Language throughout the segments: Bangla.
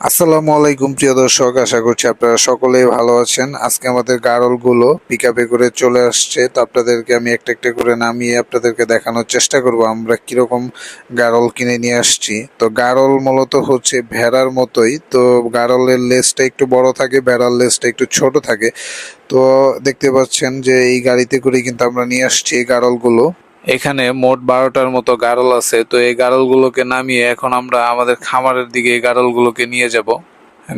আসসালামু আলাইকুম, প্রিয় দর্শক। আশা করছি আপনারা সকলেই ভালো আছেন। আজকে আমাদের গারলগুলো পিক আপে করে চলে আসছে। তো আপনাদেরকে আমি একটা একটা করে নামিয়ে আপনাদেরকে দেখানোর চেষ্টা করব। আমরা কীরকম গারল কিনে নিয়ে আসছি। তো গারল মূলত হচ্ছে ভেড়ার মতোই। তো গারলের লেজটা একটু বড় থাকে, ভেড়ার লেজটা একটু ছোট থাকে। তো দেখতে পাচ্ছেন যে এই গাড়িতে করে কিন্তু আমরা নিয়ে আসছি এই গারলগুলো। এখানে মোট বারোটার মতো গারল আছে, তো এই গারলগুলোকে নামিয়ে এখন আমরা আমাদের খামারের দিকে এই গারলগুলোকে নিয়ে যাব।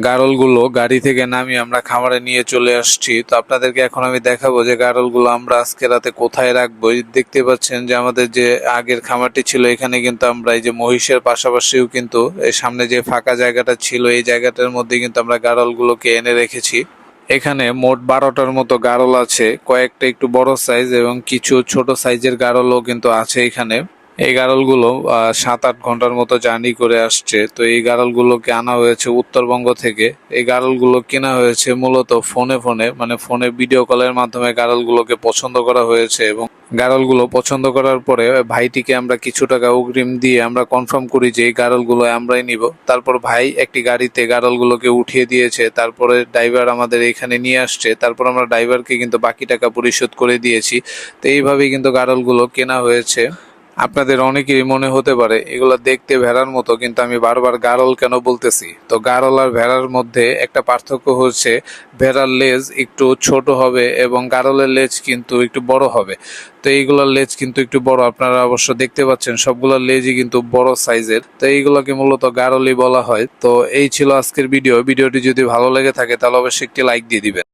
গারলগুলো গাড়ি থেকে নামিয়ে আমরা খামারে নিয়ে চলে আসছি। তো আপনাদেরকে এখন আমি দেখাবো যে গারলগুলো আমরা আজকে রাতে কোথায় রাখব। দেখতে পাচ্ছেন যে আমাদের যে আগের খামারটি ছিল, এখানে কিন্তু আমরা এই যে মহিষের পাশাপাশিও কিন্তু এই সামনে যে ফাঁকা জায়গাটা ছিল, এই জায়গাটার মধ্যে কিন্তু আমরা গারলগুলোকে এনে রেখেছি। এখানে মোট বারোটার মতো গারল আছে, কয়েকটা একটু বড় সাইজ এবং কিছু ছোট সাইজের গারলও কিন্তু আছে এখানে। এই গারলগুলো সাত আট ঘণ্টার মতো জার্নি করে আসছে। তো এই গারলগুলোকে আনা হয়েছে উত্তরবঙ্গ থেকে। এই গারলগুলো কেনা হয়েছে মূলত ফোনে ফোনে মানে ফোনে ভিডিও কলের মাধ্যমে গারলগুলোকে পছন্দ করা হয়েছে এবং গারলগুলো পছন্দ করার পরে, ভাইটিকে আমরা কিছু টাকা অগ্রিম দিয়ে আমরা কনফার্ম করি যে এই গারলগুলো আমরাই নিব। তারপর ভাই একটি গাড়িতে গারলগুলোকে উঠিয়ে দিয়েছে। তারপরে ড্রাইভার আমাদের এখানে নিয়ে আসছে। তারপর আমরা ড্রাইভারকে কিন্তু বাকি টাকা পরিশোধ করে দিয়েছি। তো এইভাবেই কিন্তু গারলগুলো কেনা হয়েছে। আপনাদের অনেকেরই মনে হতে পারে, এগুলো দেখতে ভেড়ার মতো, কিন্তু আমি বারবার গারল কেন বলতেছি? তো গারল আর ভেড়ার মধ্যে একটা পার্থক্য হচ্ছে, ভেড়ার লেজ একটু ছোট হবে এবং গারলের লেজ কিন্তু একটু বড় হবে। তো এইগুলোর লেজ কিন্তু একটু বড়, আপনারা অবশ্য দেখতে পাচ্ছেন, সবগুলোর লেজই কিন্তু বড় সাইজের। তো এইগুলোকে মূলত গারলই বলা হয়। তো এই ছিল আজকের ভিডিও। ভিডিওটি যদি ভালো লেগে থাকে, তাহলে অবশ্যই একটি লাইক দিয়ে দিবেন।